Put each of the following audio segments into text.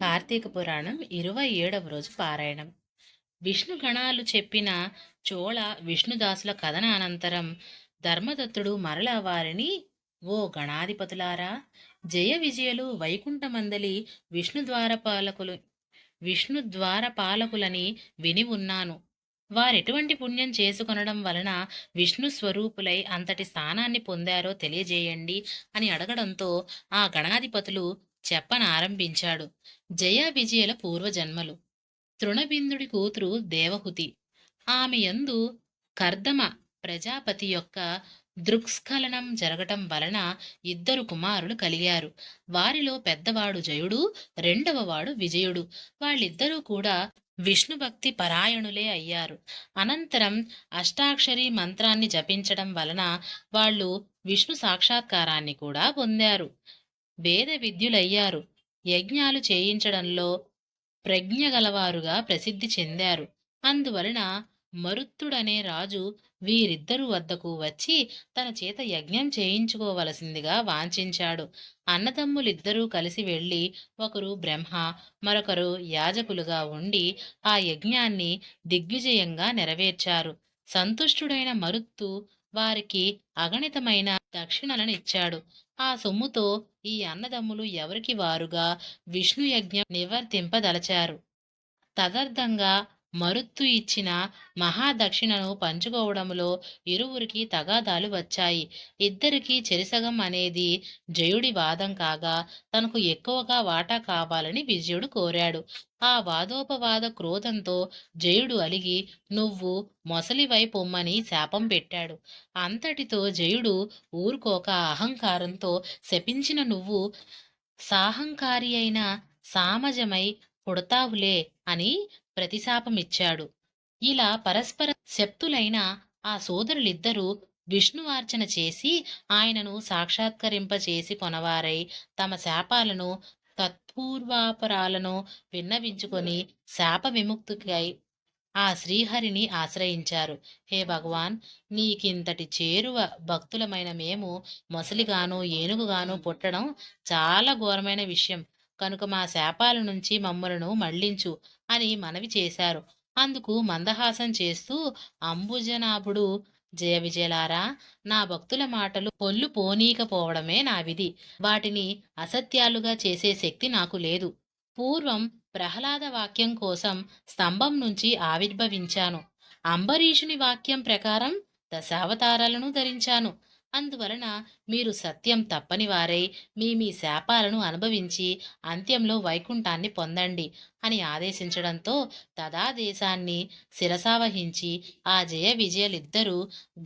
కార్తీక పురాణం ఇరవై ఏడవ రోజు పారాయణం. విష్ణు గణాలు చెప్పిన చోళ విష్ణుదాసుల కథన అనంతరం ధర్మదత్తుడు మరలా వారిని ఓ గణాధిపతులారా జయ విజయులు వైకుంఠమందలి విష్ణు ద్వారపాలకులు విష్ణు ద్వారపాలకులని విని ఉన్నాను. వారెటువంటి పుణ్యం చేసుకొనడం వలన విష్ణు స్వరూపులై అంతటి స్థానాన్ని పొందారో తెలియజేయండి అని అడగడంతో ఆ గణాధిపతులు చెప్పనారంభించాడు. జయ విజయల పూర్వజన్మలు. తృణబిందుడి కూతురు దేవహుతి. ఆమె యందు కర్దమ ప్రజాపతి యొక్క దృక్స్ఖలనం జరగటం వలన ఇద్దరు కుమారులు కలిగారు. వారిలో పెద్దవాడు జయుడు రెండవవాడు విజయుడు. వాళ్ళిద్దరూ కూడా విష్ణు భక్తి పరాయణులే అయ్యారు. అనంతరం అష్టాక్షరి మంత్రాన్ని జపించడం వలన వాళ్ళు విష్ణు సాక్షాత్కారాన్ని కూడా పొందారు. వేద విద్యులయ్యారు. యజ్ఞాలు చేయించడంలో ప్రజ్ఞ గలవారుగా ప్రసిద్ధి చెందారు. అందువలన మరుత్తుడనే రాజు వీరిద్దరు వద్దకు వచ్చి తన చేత యజ్ఞం చేయించుకోవలసిందిగా వాంఛించాడు. అన్నదమ్ములిద్దరూ కలిసి వెళ్ళి ఒకరు బ్రహ్మ మరొకరు యాజకులుగా ఉండి ఆ యజ్ఞాన్ని దిగ్విజయంగా నెరవేర్చారు. సంతుష్టుడైన మరుత్తు వారికి అగణితమైన దక్షిణలను ఇచ్చాడు. ఆ సొమ్ముతో ఈ అన్నదమ్ములు ఎవరికి వారుగా? విష్ణు యజ్ఞం నివర్తింపదలచారు. తదర్థంగా మరుత్తు ఇచ్చిన మహాదక్షిణను పంచుకోవడంలో ఇరువురికి తగాదాలు వచ్చాయి. ఇద్దరికీ చెరిసగం అనేది జయుడి వాదం కాగా తనకు ఎక్కువగా వాటా కావాలని విజయుడు కోరాడు. ఆ వాదోపవాద క్రోధంతో జయుడు అలిగి నువ్వు మొసలివై పొమ్మని శాపం పెట్టాడు. అంతటితో జయుడు ఊరుకోక అహంకారంతో శపించిన నువ్వు సాహంకారి అయిన సామజమై పుడతావులే అని ప్రతిశాపమిచ్చాడు. ఇలా పరస్పర శక్తులైన ఆ సోదరులిద్దరూ విష్ణువార్చన చేసి ఆయనను సాక్షాత్కరింపచేసి కొనవారై తమ శాపాలను తత్పూర్వాపరాలను విన్నవించుకొని శాప విముక్తికై ఆ శ్రీహరిని ఆశ్రయించారు. హే భగవాన్! నీకింతటి చేరువ భక్తులమైన మేము మొసలిగాను ఏనుగుగాను పుట్టడం చాలా ఘోరమైన విషయం. కనుక మా శాపాల నుంచి మమ్మలను మళ్ళించు అని మనవి చేశారు. అందుకు మందహాసం చేస్తూ అంబుజనాభుడు జయ విజయలారా నా భక్తుల మాటలు పొల్లు పోనీకపోవడమే నా విధి. వాటిని అసత్యాలుగా చేసే శక్తి నాకు లేదు. పూర్వం ప్రహ్లాద వాక్యం కోసం స్తంభం నుంచి ఆవిర్భవించాను. అంబరీషుని వాక్యం ప్రకారం దశావతారాలను ధరించాను. అందువలన మీరు సత్యం తప్పని వారై మీ మీ శాపాలను అనుభవించి అంత్యంలో వైకుంఠాన్ని పొందండి అని ఆదేశించడంతో తదాదేశాన్ని శిరసావహించి ఆ జయ విజయలిద్దరూ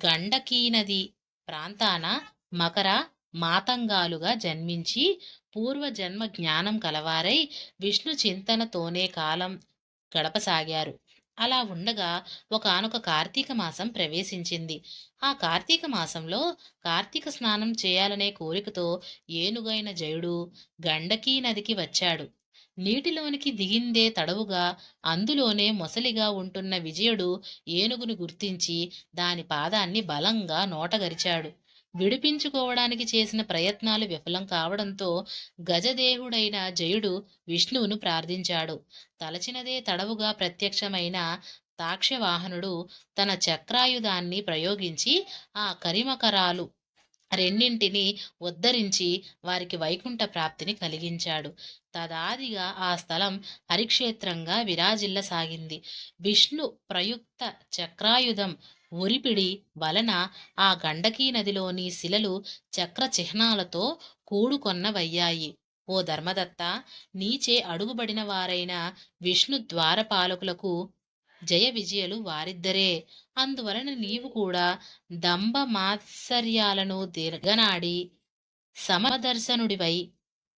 గండకీనది ప్రాంతాన మకర మాతంగాలుగా జన్మించి పూర్వజన్మ జ్ఞానం కలవారై విష్ణు చింతనతోనే కాలం గడపసాగారు. అలా ఉండగా ఒకానొక కార్తీక మాసం ప్రవేశించింది. ఆ కార్తీక మాసంలో కార్తీక స్నానం చేయాలనే కోరికతో ఏనుగైన జయుడు గండకీ నదికి వచ్చాడు. నీటిలోనికి దిగిందే తడవుగా అందులోనే మొసలిగా ఉంటున్న విజయుడు ఏనుగును గుర్తించి దాని పాదాన్ని బలంగా నోటగరిచాడు. విడిపించుకోవడానికి చేసిన ప్రయత్నాలు విఫలం కావడంతో గజదేహుడైన జయుడు విష్ణువును ప్రార్థించాడు. తలచినదే తడవుగా ప్రత్యక్షమైన తాక్షవాహనుడు తన చక్రాయుధాన్ని ప్రయోగించి ఆ కరిమకరాలు రెండింటిని ఉద్ధరించి వారికి వైకుంఠ ప్రాప్తిని కలిగించాడు. తదాదిగా ఆ స్థలం హరిక్షేత్రంగా విరాజిల్లసాగింది. విష్ణు ప్రయుక్త చక్రాయుధం ఉరిపిడి వలన ఆ గండకీ నదిలోని శిలలు చక్ర చిహ్నాలతో కూడుకొన్నవయ్యాయి. ఓ ధర్మదత్త నీచే అడుగుబడిన వారైన విష్ణు ద్వారపాలకులకు జయ విజయలు వారిద్దరే. అందువలన నీవు కూడా దంభ మాత్సర్యాలను దీర్ఘనాడి సమదర్శనుడివై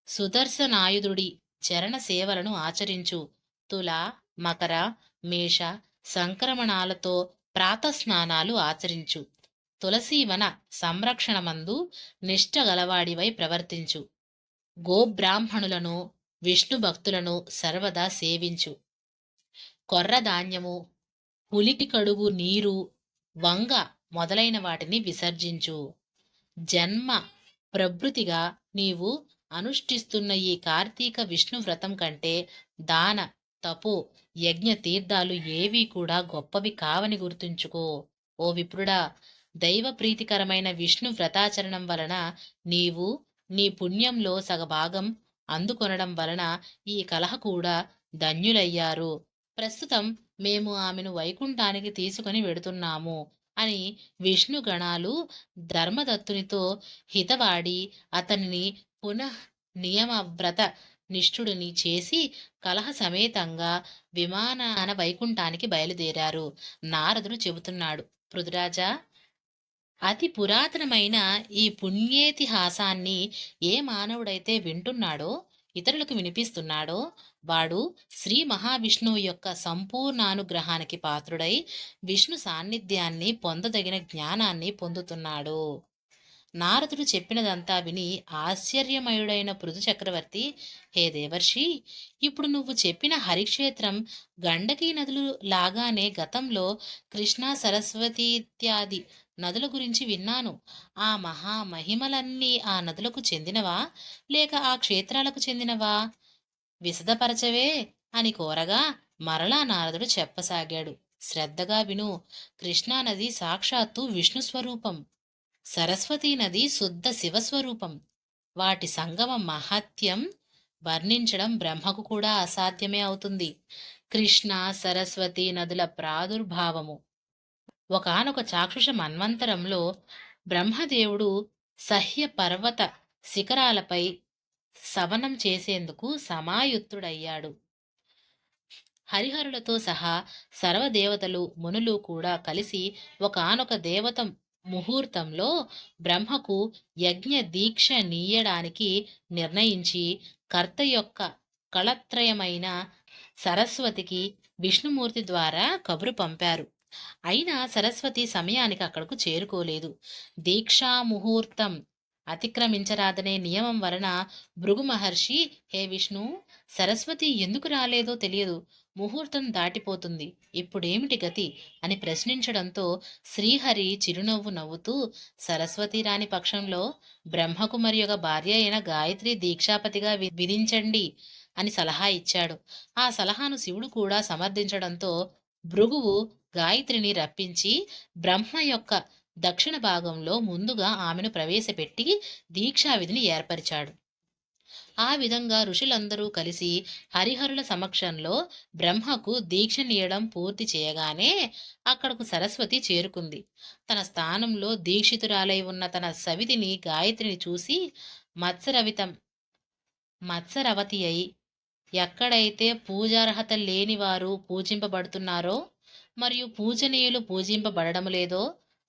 సుదర్శనాయుధుడి చరణ సేవలను ఆచరించు. తుల మకర మేష సంక్రమణాలతో ప్రాతస్నానాలు ఆచరించు. తులసీవన సంరక్షణమందు నిష్ఠ గలవాడివై ప్రవర్తించు. గోబ్రాహ్మణులను విష్ణు భక్తులను సర్వదా సేవించు. కొర్ర ధాన్యము పులికి కడుగు నీరు వంగ మొదలైన వాటిని విసర్జించు. జన్మ ప్రభృతిగా నీవు అనుష్ఠిస్తున్న ఈ కార్తీక విష్ణు వ్రతం కంటే దాన తపు యజ్ఞ తీర్థాలు ఏవీ కూడా గొప్పవి కావని గుర్తుంచుకో. ఓ విప్రుడా దైవ ప్రీతికరమైన విష్ణు వ్రతాచరణం వలన నీవు నీ పుణ్యంలో సగభాగం అందుకొనడం వలన ఈ కలహ కూడా ధన్యులయ్యారు. ప్రస్తుతం మేము ఆమెను వైకుంఠానికి తీసుకుని వెడుతున్నాము అని విష్ణు గణాలు ధర్మదత్తునితో హితవాడి అతనిని పునః నియమవ్రత నిష్ఠుడిని చేసి కలహ సమేతంగా విమానాన వైకుంఠానికి బయలుదేరారు. నారదుడు చెబుతున్నాడు పృథురాజా అతి పురాతనమైన ఈ పుణ్యేతిహాసాన్ని ఏ మానవుడైతే వింటున్నాడో ఇతరులకు వినిపిస్తున్నాడో వాడు శ్రీ మహావిష్ణువు యొక్క సంపూర్ణానుగ్రహానికి పాత్రుడై విష్ణు సాన్నిధ్యాన్ని పొందదగిన జ్ఞానాన్ని పొందుతున్నాడు. నారదుడు చెప్పినదంతా విని ఆశ్చర్యమయుడైన పృథు చక్రవర్తి హే దేవర్షి ఇప్పుడు నువ్వు చెప్పిన హరిక్షేత్రం గండకీ నదులు లాగానే గతంలో కృష్ణా సరస్వతి ఇత్యాది నదుల గురించి విన్నాను. ఆ మహా మహిమలన్నీ ఆ నదులకు చెందినవా? లేక ఆ క్షేత్రాలకు చెందినవా? విశదపరచవే అని కోరగా మరలా నారదుడు చెప్పసాగాడు. శ్రద్ధగా విను కృష్ణానది సాక్షాత్తు విష్ణు స్వరూపం. సరస్వతీ నది శుద్ధ శివస్వరూపం. వాటి సంగమ మహత్యం వర్ణించడం బ్రహ్మకు కూడా అసాధ్యమే అవుతుంది. కృష్ణ సరస్వతి నదుల ప్రాదుర్భావము. ఒకానొక చాక్షుష మన్వంతరంలో బ్రహ్మదేవుడు సహ్య పర్వత శిఖరాలపై సవనం చేసేందుకు సమాయుత్తుడయ్యాడు హరిహరులతో సహా సర్వదేవతలు మునులు కూడా కలిసి ఒకానొక దేవత ముహూర్తంలో బ్రహ్మకు యజ్ఞ దీక్ష నీయడానికి నిర్ణయించి కర్త యొక్క కళత్రయమైన సరస్వతికి విష్ణుమూర్తి ద్వారా కబురు పంపారు. అయినా సరస్వతి సమయానికి అక్కడకు చేరుకోలేదు. దీక్షా ముహూర్తం అతిక్రమించరాదనే నియమం వలన భృగు మహర్షి హే విష్ణు సరస్వతి ఎందుకు రాలేదో తెలియదు. ముహూర్తం దాటిపోతుంది. ఇప్పుడేమిటి గతి? అని ప్రశ్నించడంతో శ్రీహరి చిరునవ్వు నవ్వుతూ సరస్వతి రాని పక్షంలో బ్రహ్మకుమారి యొక్క ఒక భార్య అయిన గాయత్రి దీక్షాపతిగా వి- విధించండి అని సలహా ఇచ్చాడు. ఆ సలహాను శివుడు కూడా సమర్థించడంతో భృగువు గాయత్రిని రప్పించి బ్రహ్మ యొక్క దక్షిణ భాగంలో ముందుగా ఆమెను ప్రవేశపెట్టి దీక్షా విధిని ఏర్పరిచాడు. ఆ విధంగా ఋషులందరూ కలిసి హరిహరుల సమక్షంలో బ్రహ్మకు దీక్ష నీయడం పూర్తి చేయగానే అక్కడకు సరస్వతి చేరుకుంది. తన స్థానంలో దీక్షితురాలై ఉన్న తన సవితిని గాయత్రిని చూసి మత్సరవితం మత్సరవతి అయి ఎక్కడైతే పూజార్హత లేని వారు పూజింపబడుతున్నారో మరియు పూజనీయులు పూజింపబడడం లేదో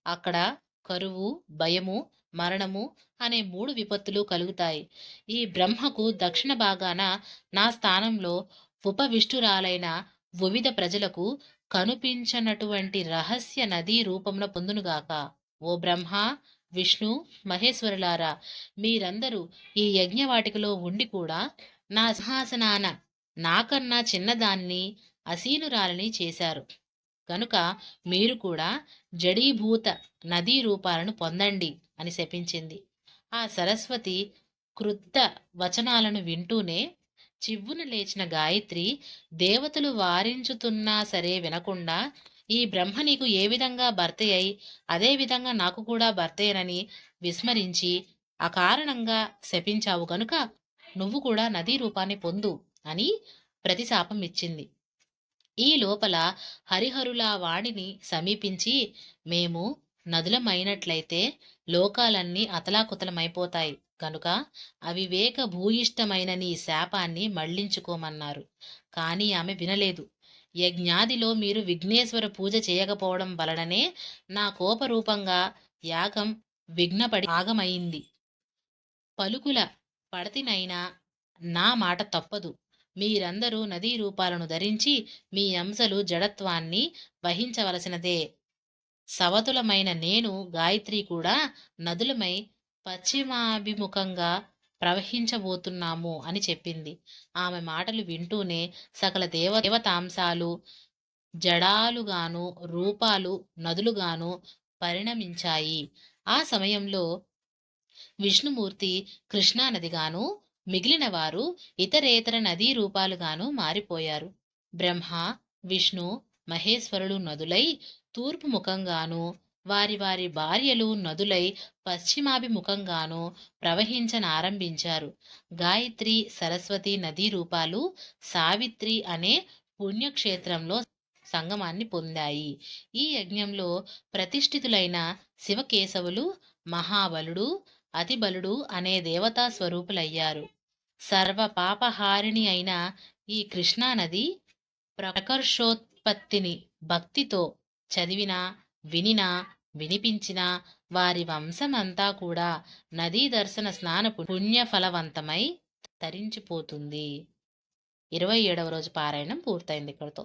అక్కడ కరువు భయము మరణము అనే మూడు విపత్తులు కలుగుతాయి. ఈ బ్రహ్మకు దక్షిణ భాగాన నా స్థానంలో ఉపవిష్టురాలైన వివిధ ప్రజలకు కనిపించనటువంటి రహస్య నదీ రూపంలో పొందునుగాక. ఓ బ్రహ్మ విష్ణు మహేశ్వరులారా మీరందరూ ఈ యజ్ఞవాటికలో ఉండి కూడా నా సింహాసనాన నాకన్నా చిన్నదాన్ని అసీనురాలని చేశారు. కనుక మీరు కూడా జడీభూత నదీ రూపాలను పొందండి అని శపించింది. ఆ సరస్వతి క్రుద్ధ వచనాలను వింటూనే చివ్వున లేచిన గాయత్రి దేవతలు వారించుతున్నా సరే వినకుండా ఈ బ్రహ్మ నీకు ఏ విధంగా భర్త అయి అదే విధంగా నాకు కూడా భర్తయ్యనని విస్మరించి అకారణంగా శపించావు కనుక నువ్వు కూడా నదీ రూపాన్ని పొందు అని ప్రతిశాపం ఇచ్చింది. ఈ లోపల హరిహరుల వాణిని సమీపించి మేము నదులమైనట్లయితే లోకాలన్నీ అతలాకుతలమైపోతాయి. కనుక అవివేక భూయిష్టమైన నీ శాపాన్ని మళ్ళించుకోమన్నారు. కానీ ఆమె వినలేదు. యజ్ఞాదిలో మీరు విఘ్నేశ్వర పూజ చేయకపోవడం వలననే నా కోపరూపంగా యాగం విఘ్నపడి ఆగమైంది పలుకుల పడతినైనా నా మాట తప్పదు. మీరందరూ నదీ రూపాలను ధరించి మీ అంశలు జడత్వాన్ని వహించవలసినదే. సవతులమైన నేను గాయత్రి కూడా నదులమై పశ్చిమాభిముఖంగా ప్రవహించబోతున్నాము అని చెప్పింది. ఆమె మాటలు వింటూనే సకల దేవ దేవతాంశాలు జడాలుగాను రూపాలు నదులుగాను పరిణమించాయి. ఆ సమయంలో విష్ణుమూర్తి కృష్ణానదిగాను మిగిలిన వారు ఇతరేతర నదీ రూపాలుగాను మారిపోయారు. బ్రహ్మ విష్ణు మహేశ్వరులు నదులై తూర్పు ముఖంగాను వారి వారి భార్యలు నదులై పశ్చిమాభిముఖంగాను ప్రవహించనారంభించారు. గాయత్రి సరస్వతి నదీ రూపాలు సావిత్రి అనే పుణ్యక్షేత్రంలో సంగమాన్ని పొందాయి. ఈ యజ్ఞంలో ప్రతిష్ఠితులైన శివకేశవులు మహాబలుడు అతిబలుడు అనే దేవతా స్వరూపులయ్యారు. సర్వ పాపహారిణి అయిన ఈ కృష్ణానది ప్రకర్షోత్పత్తిని భక్తితో చదివినా వినినా వినిపించినా వారి వంశమంతా కూడా నదీ దర్శన స్నాన పుణ్యఫలవంతమై తరించిపోతుంది. ఇరవై ఏడవ రోజు పారాయణం పూర్తయింది ఇక్కడితో.